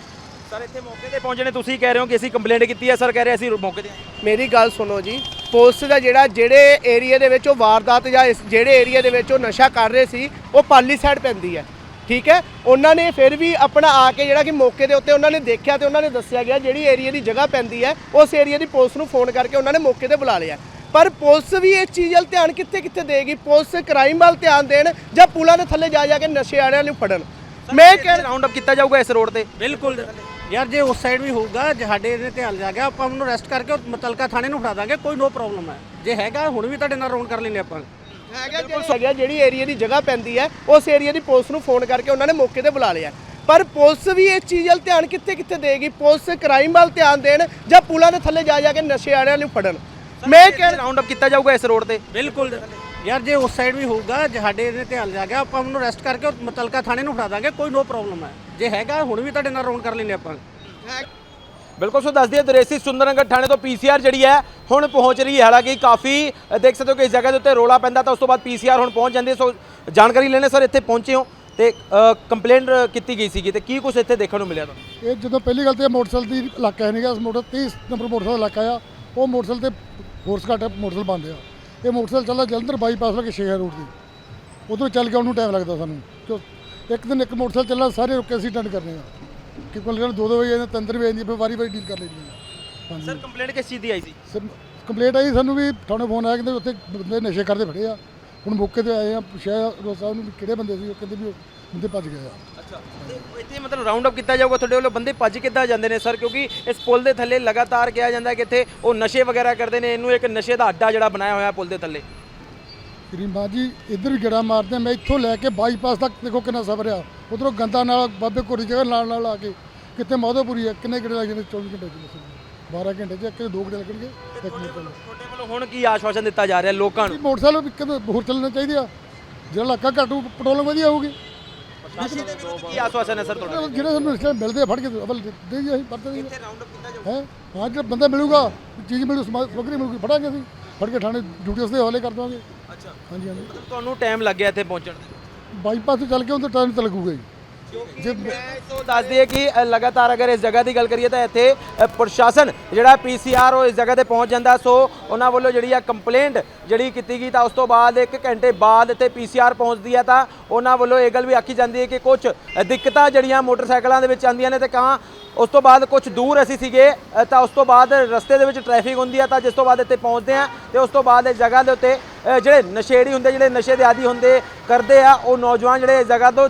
ਸਰ ਇੱਥੇ ਮੌਕੇ ਤੇ ਪਹੁੰਚੇ ਨੇ ਤੁਸੀਂ ਕਹਿ ਰਹੇ ਹੋ ਕਿ ਅਸੀਂ ਕੰਪਲੇਂਟ ਕੀਤੀ ਹੈ ਸਰ ਕਹਿ ਰਹੇ ਅਸੀਂ ਮੌਕੇ ਤੇ ਆਏ। ਮੇਰੀ ਗੱਲ ਸੁਣੋ ਜੀ ਪੁਲਿਸ ਦਾ ਜਿਹੜਾ ਜਿਹੜੇ ਏਰੀਆ ਦੇ ਵਿੱਚ ਉਹ ਵਾਰਦਾਤ ਜਾਂ ਇਸ ਜਿਹੜੇ ਏਰੀਆ ਦੇ ਵਿੱਚ ਉਹ ਨਸ਼ਾ ਕਰ ਰਹੇ ਸੀ ਉਹ ਪਾਲੀ ਸਾਈਡ ਪੈਂਦੀ ਹੈ। ਠੀਕ ਹੈ? ਉਹਨਾਂ ਨੇ ਫਿਰ ਵੀ ਆਪਣਾ ਆ ਕੇ ਜਿਹੜਾ ਕਿ ਮੌਕੇ ਦੇ ਉੱਤੇ ਉਹਨਾਂ ਨੇ ਦੇਖਿਆ ਤੇ ਉਹਨਾਂ ਨੇ ਦੱਸਿਆ ਗਿਆ ਜਿਹੜੀ ਏਰੀਆ ਦੀ ਜਗ੍ਹਾ ਪੈਂਦੀ ਹੈ ਉਸ ਏਰੀਆ ਦੀ ਪੁਲਿਸ ਨੂੰ ਫੋਨ ਕਰਕੇ ਉਹਨਾਂ ਨੇ ਮੌਕੇ ਤੇ ਬੁਲਾ ਲਿਆ। ਪਰ ਪੁਲਿਸ ਵੀ ਇਸ ਚੀਜ਼ ਵੱਲ ਧਿਆਨ ਕਿੱਥੇ ਕਿੱਥੇ ਦੇਗੀ? ਪੁਲਿਸ ਕ੍ਰਾਈਮ ਵੱਲ ਧਿਆਨ ਦੇਣ ਜਾਂ ਪੁਲਾਂ ਦੇ ਥੱਲੇ ਜਾ ਜਾ ਕੇ ਨਸ਼ੇ ਵਾਲਿਆਂ ਨੂੰ ਫੜਨ? ਮੈਂ ਕਹਿ ਰਾਉਂਡ ਅਪ ਕੀਤਾ ਜਾਊਗਾ ਇਸ ਰੋਡ ਤੇ? ਬਿਲਕੁਲ। ਯਾਰ ਜੇ ਉਸ ਸਾਈਡ ਵੀ ਹੋਊਗਾ ਜੇ ਸਾਡੇ ਇਹਦੇ ਧਿਆਨ ਜਾ ਗਿਆ ਆਪਾਂ ਉਹਨੂੰ ਅਰੈਸਟ ਕਰਕੇ ਮੁਤਲਕਾ ਥਾਣੇ ਨੂੰ ਫੜਾ ਦਾਂਗੇ ਕੋਈ ਨੋ ਪ੍ਰੋਬਲਮ ਹੈ। ਜੇ ਹੈਗਾ ਹੁਣ ਵੀ ਤੁਹਾਡੇ ਨਾਲ ਰਾਉਂਡ ਕਰ ਲੈਨੇ ਆਪਾਂ। ਹੈਗਾ ਜਿਹੜੀ ਏਰੀਆ ਦੀ ਜਗ੍ਹਾ ਪੈਂਦੀ ਹੈ ਉਸ ਏਰੀਆ ਦੀ ਪੁਲਿਸ ਨੂੰ ਫੋਨ ਕਰਕੇ ਉਹਨਾਂ ਨੇ ਮੌਕੇ ਤੇ ਬੁਲਾ ਲਿਆ। ਪਰ ਪੁਲਿਸ ਵੀ ਇਸ ਚੀਜ਼ ਵੱਲ ਧਿਆਨ ਕਿੱਥੇ ਕਿੱਥੇ ਦੇਗੀ? ਪੁਲਿਸ ਕ੍ਰਾਈਮ ਵੱਲ ਧਿਆਨ ਦੇਣ ਜਾਂ ਪੁਲਾਂ ਦੇ ਥੱਲੇ ਜਾ ਜਾ ਕੇ ਨਸ਼ੇ ਵਾਲਿਆਂ ਨੂੰ ਫੜਨ? ਮੈਂ ਕਹਿ ਰਾਉਂਡ ਅਪ ਕੀਤਾ ਜਾਊਗਾ ਇਸ ਰੋਡ ਤੇ? ਬਿਲਕੁਲ। ਯਾਰ ਜੇ ਉਸ ਸਾਈਡ ਵੀ ਹੋਊਗਾ ਜੇ ਸਾਡੇ ਇਹਦੇ ਧਿਆਨ ਜਾ ਗਿਆ ਆਪਾਂ ਉਹਨੂੰ ਅਰੈਸਟ ਕਰਕੇ ਮੁਤਲਕਾ ਥਾਣੇ ਨੂੰ ਫੜਾ ਦਾਂਗੇ ਕੋਈ ਨੋ ਪ੍ਰੋਬਲਮ ਹੈ। ਜੇ ਹੈਗਾ ਹੁਣ ਵੀ ਤੁਹਾਡੇ ਨਾਲ ਰਾਉਂਡ ਕਰ ਲੈਨੇ ਆਪਾਂ। ਬਿਲਕੁਲ ਸੋ ਦੱਸ ਦਈਏ ਦਰੇਸੀ ਸੁੰਦਰਨਗਰ ਥਾਣੇ ਤੋਂ ਪੀਸੀਆਰ ਜਿਹੜੀ ਹੈ ਹੁਣ ਪਹੁੰਚ ਰਹੀ ਹੈ। ਹਾਲਾਂਕਿ ਕਾਫੀ ਦੇਖ ਸਕਦੇ ਹੋ ਕਿ ਇਸ ਜਗ੍ਹਾ ਦੇ ਉੱਤੇ ਰੋਲਾ ਪੈਂਦਾ ਤਾਂ ਉਸ ਤੋਂ ਬਾਅਦ ਪੀਸੀਆਰ ਹੁਣ ਪਹੁੰਚ ਜਾਂਦੀ ਹੈ। ਸੋ ਜਾਣਕਾਰੀ ਲੈਣੇ ਸਰ ਇੱਥੇ ਪਹੁੰਚੇ ਹੋ ਤੇ ਕੰਪਲੇਂਟ ਕੀਤੀ ਗਈ ਸੀਗੀ ਤੇ ਕੀ ਕੁਝ ਇੱਥੇ ਦੇਖਣ ਨੂੰ ਮਿਲਿਆ ਤੁਹਾਨੂੰ? ਇਹ ਜਦੋਂ ਪਹਿਲੀ ਗੱਲ ਤੇ ਮੋਟਰਸਾਈਕਲ ਦੀ ਇਲਾਕਾ ਹੈ ਨਹੀਂਗਾ ਮੋਟਰ 30 ਨੰਬਰ ਮੋਟਰਸਾਈਕਲ ਇਲਾਕਾ ਆ ਉਹ ਮੋਟਰਸਾਈਕਲ ਤੇ ਫੋਰਸ ਘੱਟ ਹੈ, ਮੋਟਰਸਾਈਕਲ ਬੰਦ ਆ। ਇਹ ਮੋਟਰਸਾਈਕਲ ਚੱਲਦਾ ਜਲੰਧਰ ਬਾਈਪਾਸ ਕੇ ਸ਼ੇਰ ਰੋਡ ਦੀ। ਉਧਰੋਂ ਚੱਲ ਕੇ ਉਹਨੂੰ ਟਾਈਮ ਲੱਗਦਾ ਸਾਨੂੰ। ਇੱਕ ਦਿਨ ਇੱਕ ਮੋਟਰਸਾਈਕਲ ਚੱਲਣਾ ਸਾਰੇ ਰੁੱਕ ਕੇ ਅਸੀਂ ਅਟੈਂਡ ਕਰਨੇ ਆ। ਕਿ ਕੋਲ ਜਿਹੜਾ ਦੋ ਦੋ ਵਜੇ ਜਾਂਦੇ ਤਿੰਨ ਤਿੰਨ ਵਜੇ ਜਾਂਦੀ ਫਿਰ ਵਾਰੀ ਵਾਰੀ ਡੀਲ ਕਰ ਲੈਂਦੀ ਹਾਂਜੀ। ਸਰ ਕੰਪਲੇਂਟ ਕਿਸ ਚੀਜ਼ ਦੀ ਆਈ ਸੀ? ਸਰ ਕੰਪਲੇਂਟ ਆਈ ਸਾਨੂੰ ਵੀ ਥਾਣੇ ਫੋਨ ਆਇਆ ਕਹਿੰਦੇ ਉੱਥੇ ਬੰਦੇ ਨਸ਼ੇ ਕਰਦੇ ਫੜੇ ਆ। ਹੁਣ ਮੌਕੇ ਤੇ ਆਏ ਆ ਪੁੱਛਿਆ ਰੋਜ਼ ਸਾਹਿਬ ਨੂੰ ਵੀ ਕਿਹੜੇ ਬੰਦੇ ਸੀ ਉਹ ਕਹਿੰਦੇ ਵੀ ਉਹ ਬੰਦੇ ਭੱਜ ਗਏ ਆ। ਅੱਛਾ ਤੇ ਇੱਥੇ ਮਤਲਬ ਰਾਉਂਡ ਅਪ ਕੀਤਾ ਜਾਊਗਾ ਤੁਹਾਡੇ ਵੱਲੋਂ ਬੰਦੇ ਭੱਜ ਕਿੱਦਾਂ ਜਾਂਦੇ ਨੇ? ਸਰ ਕਿਉਂਕਿ ਇਸ ਪੁਲ ਦੇ ਥੱਲੇ ਲਗਾਤਾਰ ਕਿਹਾ ਜਾਂਦਾ ਹੈ ਕਿ ਇੱਥੇ ਉਹ ਨਸ਼ੇ ਵਗੈਰਾ ਕਰਦੇ ਨੇ ਇਹਨੂੰ ਇੱਕ ਨਸ਼ੇ ਦਾ ਅੱਡਾ ਜਿਹੜਾ ਬਣਾਇਆ ਹੋਇਆ ਪੁਲ ਦੇ ਥੱਲੇ। ਸ਼੍ਰੀ ਮਾਂ ਜੀ ਇੱਧਰ ਵੀ ਗੇੜਾ ਮਾਰਦੇ ਆ। ਮੈਂ ਇੱਥੋਂ ਲੈ ਕੇ ਬਾਈਪਾਸ ਤੱਕ ਦੇਖੋ ਕਿੰਨਾ ਸਫ਼ਰ ਆ। ਉਧਰੋਂ ਗੰਦਾ ਨਾਲ ਬਾਬੇ ਕੋਰੀ ਜਗ੍ਹਾ ਨਾਲ ਨਾਲ ਆ ਕੇ। ਕਿਤੇ ਮਾਧੋਪੁਰੀ ਆ ਕਿੰਨੇ ਗੇੜੇ ਲੱਗ ਜਾਂਦੇ? 24 ਘੰਟੇ ਚ ਦੱਸੋ 12 ਘੰਟੇ ਚ ਇੱਕ ਦੋ ਗੇੜੇ ਲੱਗਣਗੇ ਇੱਕ ਮਿੰਟ ਪਹਿਲਾਂ ਤੁਹਾਡੇ ਵੱਲੋਂ ਹੁਣ ਕੀ ਆਸ਼ਵਾਸਨ ਦਿੱਤਾ ਜਾ ਰਿਹਾ ਲੋਕਾਂ ਨੂੰ? ਮੋਟਰਸਾਈਕਲ ਵੀ ਕਿਤੇ ਹੋਰ ਚੱਲਣੇ ਚਾਹੀਦੇ ਆ। ਜਿਹੜਾ ਇਲਾਕਾ ਘੱਟੂ ਪੈਟਰੋਲ ਵਧੀਆ ਹੋਊਗੀ। ਕੀ ਆਸ਼ਵਾਸਨ ਹੈ ਸਰ ਤੁਹਾਡਾ ਜਿਹੜੇ ਸਾਨੂੰ ਇਸ ਟਾਈਮ ਮਿਲਦੇ ਆ ਫੜ ਕੇ ਅਵਲ ਦੇ ਜੀ ਅਸੀਂ ਪਰਤੇ ਦੇ ਹੈ? ਹਾਂ ਜਿਹੜਾ ਬੰਦਾ ਮਿਲੂਗਾ ਚੀਜ਼ ਮਿਲੂ ਸਮਾ- ਸਮੱਗਰੀ ਮਿਲੂਗੀ ਫੜਾਂਗੇ ਅਸੀਂ। ਫੜ ਕੇ ਥਾਣੇ ਡਿਊਟੀ ਉਸਦੇ ਹਵਾਲੇ ਕਰ ਦਵਾਂਗੇ ਅੱਛਾ। ਹਾਂਜੀ ਹਾਂਜੀ। ਤੁਹਾਨੂੰ ਟਾਈਮ ਲੱਗ ਗਿਆ ਇੱਥੇ ਪਹੁੰਚਣ ਦੇ ਬਾਈਪਾਸ ਤੋਂ ਚੱਲ ਕੇ ਟਾਈਮ ਤਾਂ ਲੱਗੂਗਾ ਜੇ। ਸੋ ਦੱਸ ਦਈਏ ਕਿ ਲਗਾਤਾਰ ਅਗਰ ਇਸ ਜਗ੍ਹਾ ਦੀ ਗੱਲ ਕਰੀਏ ਤਾਂ ਇੱਥੇ ਪ੍ਰਸ਼ਾਸਨ ਜਿਹੜਾ ਪੀਸੀਆਰ ਉਹ ਇਸ ਜਗ੍ਹਾ ਤੇ ਪਹੁੰਚ ਜਾਂਦਾ। ਸੋ ਉਹਨਾਂ ਵੱਲੋਂ ਜਿਹੜੀ ਆ ਕੰਪਲੇਂਟ ਜਿਹੜੀ ਕੀਤੀ ਗਈ ਤਾਂ ਉਸ ਤੋਂ ਬਾਅਦ 1 ਘੰਟੇ ਬਾਅਦ ਇੱਥੇ ਪੀਸੀਆਰ ਪਹੁੰਚਦੀ ਹੈ ਤਾਂ ਉਹਨਾਂ ਵੱਲੋਂ ਇਹ ਗੱਲ ਵੀ ਆਖੀ ਜਾਂਦੀ ਹੈ ਕਿ ਕੁਝ ਦਿੱਕਤਾਂ ਜਿਹੜੀਆਂ ਮੋਟਰਸਾਈਕਲਾਂ ਦੇ ਵਿੱਚ ਆਉਂਦੀਆਂ ਨੇ ਤੇ ਕਾਂ ਉਸ ਤੋਂ ਬਾਅਦ ਕੁਝ ਦੂਰ ਅਸੀਂ ਸੀਗੇ ਤਾਂ ਉਸ ਤੋਂ ਬਾਅਦ ਰਸਤੇ ਦੇ ਵਿੱਚ ਟ੍ਰੈਫਿਕ ਹੁੰਦੀ ਆ ਤਾਂ ਜਿਸ ਤੋਂ ਬਾਅਦ ਇੱਥੇ ਪਹੁੰਚਦੇ ਆ ਤੇ ਉਸ ਤੋਂ ਬਾਅਦ ਇਸ ਜਗ੍ਹਾ ਦੇ ਉੱਤੇ ਜਿਹੜੇ ਨਸ਼ੇੜੀ ਹੁੰਦੇ, ਜਿਹੜੇ ਨਸ਼ੇ ਦੇ ਆਦੀ ਹੁੰਦੇ ਕਰਦੇ ਆ, ਉਹ ਨੌਜਵਾਨ ਜਿਹੜੇ ਇਸ ਜਗ੍ਹਾ ਤੋਂ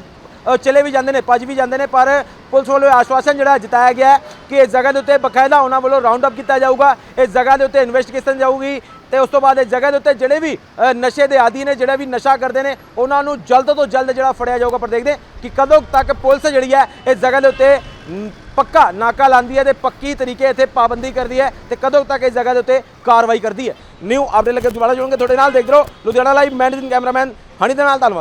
ਚਲੇ ਵੀ ਜਾਂਦੇ ਨੇ, ਭੱਜ ਵੀ ਜਾਂਦੇ ਨੇ, ਪਰ ਪੁਲਿਸ ਵੱਲੋਂ ਇਹ ਆਸ਼ਵਾਸਨ ਜਿਹੜਾ ਜਿਤਾਇਆ ਗਿਆ ਕਿ ਇਸ ਜਗ੍ਹਾ ਦੇ ਉੱਤੇ ਬਕਾਇਦਾ ਉਹਨਾਂ ਵੱਲੋਂ ਰਾਉਂਡ ਅਪ ਕੀਤਾ ਜਾਊਗਾ, ਇਸ ਜਗ੍ਹਾ ਦੇ ਉੱਤੇ ਇਨਵੈਸਟੀਗੇਸ਼ਨ ਜਾਊਗੀ ਤੇ ਉਸ ਤੋਂ ਬਾਅਦ ਇਸ ਜਗ੍ਹਾ ਦੇ ਉੱਤੇ ਜਿਹੜੇ ਵੀ ਨਸ਼ੇ ਦੇ ਆਦੀ ਨੇ, ਜਿਹੜੇ ਵੀ ਨਸ਼ਾ ਕਰਦੇ ਨੇ, ਉਹਨਾਂ ਨੂੰ ਜਲਦ ਤੋਂ ਜਲਦ ਜਿਹੜਾ ਫੜਿਆ ਜਾਊਗਾ, ਪਰ ਦੇਖਦੇ ਕਿ ਕਦੋਂ ਤੱਕ ਪੁਲਿਸ ਜਿਹੜੀ ਹੈ ਇਸ ਜਗ੍ਹਾ ਦੇ ਉੱਤੇ ਪੱਕਾ ਨਾਕਾ ਲਾਉਂਦੀ ਹੈ ਤੇ ਪੱਕੀ ਤਰੀਕੇ ਇੱਥੇ ਪਾਬੰਦੀ ਕਰਦੀ ਹੈ ਤੇ ਕਦੋਂ ਤੱਕ ਇਸ ਜਗ੍ਹਾ ਦੇ ਉੱਤੇ ਕਾਰਵਾਈ ਕਰਦੀ ਹੈ। ਨਿਊ ਅਪਡੇਟ ਲੱਗੇ ਦੁਬਾਰਾ ਜੁੜਾਂਗੇ ਤੁਹਾਡੇ ਨਾਲ ਦੇਖਦੇ ਰਹੋ। Ludhiana live managing cameraman, Honey ਦੇ ਨਾਲ ਧੰਨਵਾਦ।